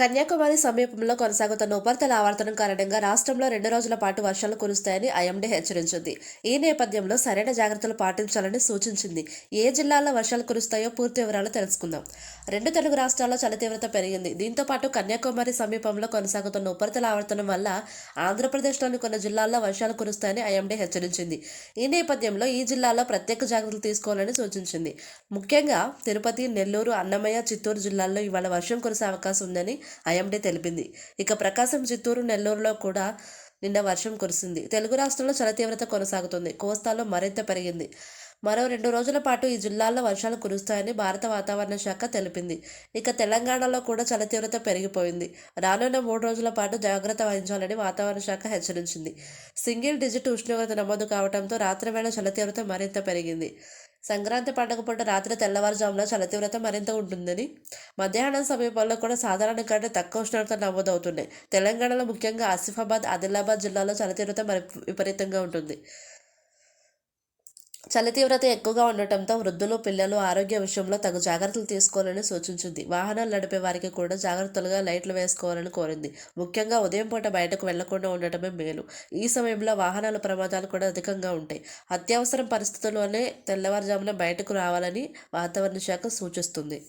కన్యాకుమారి సమీపంలో కొనసాగుతున్న ఉపరితల ఆవర్తనం కారణంగా రాష్ట్రంలో రెండు రోజుల పాటు వర్షాలు కురుస్తాయని ఐఎండీ హెచ్చరించింది. ఈ నేపథ్యంలో సరైన జాగ్రత్తలు పాటించాలని సూచించింది. ఏ జిల్లాల్లో వర్షాలు కురుస్తాయో పూర్తి వివరాలు తెలుసుకుందాం. రెండు తెలుగు రాష్ట్రాల్లో చలి తీవ్రత పెరిగింది. దీంతో పాటు కన్యాకుమారి సమీపంలో కొనసాగుతున్న ఉపరితల ఆవర్తనం వల్ల ఆంధ్రప్రదేశ్లోని కొన్ని జిల్లాల్లో వర్షాలు కురుస్తాయని ఐఎండీ హెచ్చరించింది. ఈ నేపథ్యంలో ఈ జిల్లాలో ప్రత్యేక జాగ్రత్తలు తీసుకోవాలని సూచించింది. ముఖ్యంగా తిరుపతి నెల్లూరు అన్నమయ్య చిత్తూరు జిల్లాల్లో ఇవాళ వర్షం కురిసే అవకాశం ఉందని ఐఎండీ తెలిపింది. ఇక ప్రకాశం చిత్తూరు నెల్లూరులో కూడా నిన్న వర్షం కురిసింది. తెలుగు రాష్ట్రంలో చల తీవ్రత కొనసాగుతుంది. కోస్తాలో మరింత పెరిగింది. మరో రెండు రోజుల పాటు ఈ జిల్లాల్లో వర్షాలు కురుస్తాయని భారత వాతావరణ శాఖ తెలిపింది. ఇక తెలంగాణలో కూడా చల తీవ్రత పెరిగిపోయింది. రానున్న మూడు రోజుల పాటు జాగ్రత్త వహించాలని వాతావరణ శాఖ హెచ్చరించింది. సింగిల్ డిజిట్ ఉష్ణోగ్రత నమోదు కావడంతో రాత్రివేళ చల తీవ్రత మరింత పెరిగింది. సంక్రాంతి పండుగ పూట రాత్రి తెల్లవారుజామున చల తీవ్రత మరింత ఉంటుందని. మధ్యాహ్నం సమీపంలో కూడా సాధారణ కంటే తక్కువ ఉష్ణోగ్రత నమోదవుతున్నాయి. తెలంగాణలో ముఖ్యంగా ఆసిఫాబాద్ ఆదిలాబాద్ జిల్లాలో చల తీవ్రత మరి విపరీతంగా ఉంటుంది. చలి తీవ్రత ఎక్కువగా ఉండటంతో వృద్ధులు పిల్లలు ఆరోగ్య విషయంలో తగు జాగ్రత్తలు తీసుకోవాలని సూచించింది. వాహనాలు నడిపే వారికి కూడా జాగ్రత్తలుగా లైట్లు వేసుకోవాలని కోరింది. ముఖ్యంగా ఉదయం పూట బయటకు వెళ్ళకుండా ఉండటమే మేలు. ఈ సమయంలో వాహనాల ప్రమాదాలు కూడా అధికంగా ఉంటాయి. అత్యవసరం పరిస్థితుల్లోనే తెల్లవారుజామున బయటకు రావాలని వాతావరణ శాఖ సూచిస్తుంది.